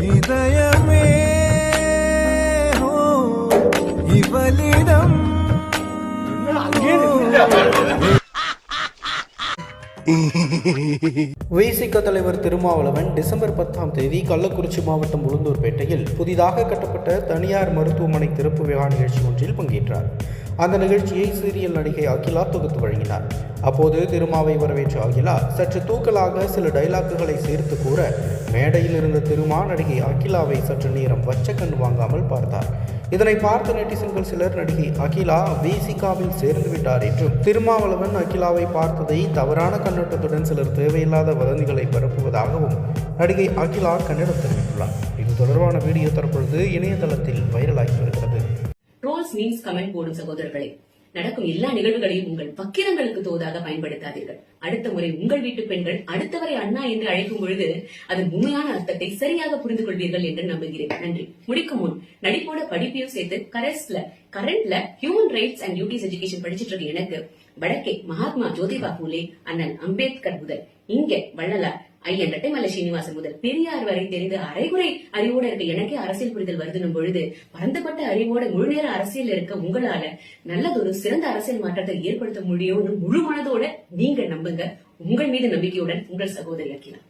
இதயமே இவளிடம் விசிக தலைவர் திருமாவளவன் டிசம்பர் பத்தாம் தேதி கள்ளக்குறிச்சி மாவட்டம் உளுந்தூர்பேட்டையில் புதிதாக கட்டப்பட்ட தனியார் மருத்துவமனை திறப்பு விழா நிகழ்ச்சி ஒன்றில் பங்கேற்றார். அந்த நிகழ்ச்சியை சீரியல் நடிகை அகிலா தொகுத்து வழங்கினார். அப்போது திருமாவை வரவேற்ற அகிலா சற்று தூக்கலாக சில டைலாக்குகளை சேர்த்து கூற மேடையில் இருந்த திருமா நடிகை அகிலாவை சற்று நேரம் வச்ச கண் வாங்காமல் பார்த்தார். இதனை பார்த்த நெட்டிசன்கள் சிலர் நடிகை அகிலா விசிகாவில் சேர்ந்து விட்டார் என்றும் திருமாவளவன் அகிலாவை பார்த்ததை தவறான கண்ணோட்டத்துடன் சிலர் தேவையில்லாத வதந்திகளை பரப்புவதாகவும் நடிகை அகிலா கன்னடம் தெரிவித்துள்ளார். இது தொடர்பான வீடியோ தற்பொழுது இணையதளத்தில் வைரலாகி வருகிறது. ட்ரோல்ஸ் மீன்ஸ் கமெண்ட் போடும் சகோதரர்களே. நடக்கும் எல்லா நிகழ்வுகளையும் உங்கள் பக்கிரங்களுக்கு தோதாக பயன்படுத்தாதீர்கள். அடுத்த முறை உங்கள் வீட்டு பெண்கள் அடுத்தவரை அண்ணா என்று அழைக்கும் பொழுது அதன் உண்மையான அர்த்தத்தை சரியாக புரிந்து கொள்வீர்கள் என்று நம்புகிறேன். நன்றி. முடிக்கும் முன் நடிப்போட படிப்பையும் சேர்த்து கரஸ்ல கரண்ட்ல human rights and duties education படிச்சிட்டு இருக்க எனக்கு வடக்கே மகாத்மா ஜோதிபா பூலே அண்ணன் அம்பேத்கர் முதல். இங்கே வள்ளலார் ஐயன் ரெட்டைமலை சீனிவாசன் முதல் பெரியார் வரை தெரிந்த அரைகுறை அறிவோட இருக்க எனக்கே அரசியல் புரிதல் வருதுன்னும் பொழுது பரந்தப்பட்ட அறிவோட முழு நேர அரசியல் இருக்க உங்களால நல்லதொரு சிறந்த அரசியல் மாற்றத்தை ஏற்படுத்த முடியும்னு முழு மனதோட நீங்க நம்புங்க. உங்கள் மீது நம்பிக்கையுடன் உங்கள் சகோதரி அகிலா.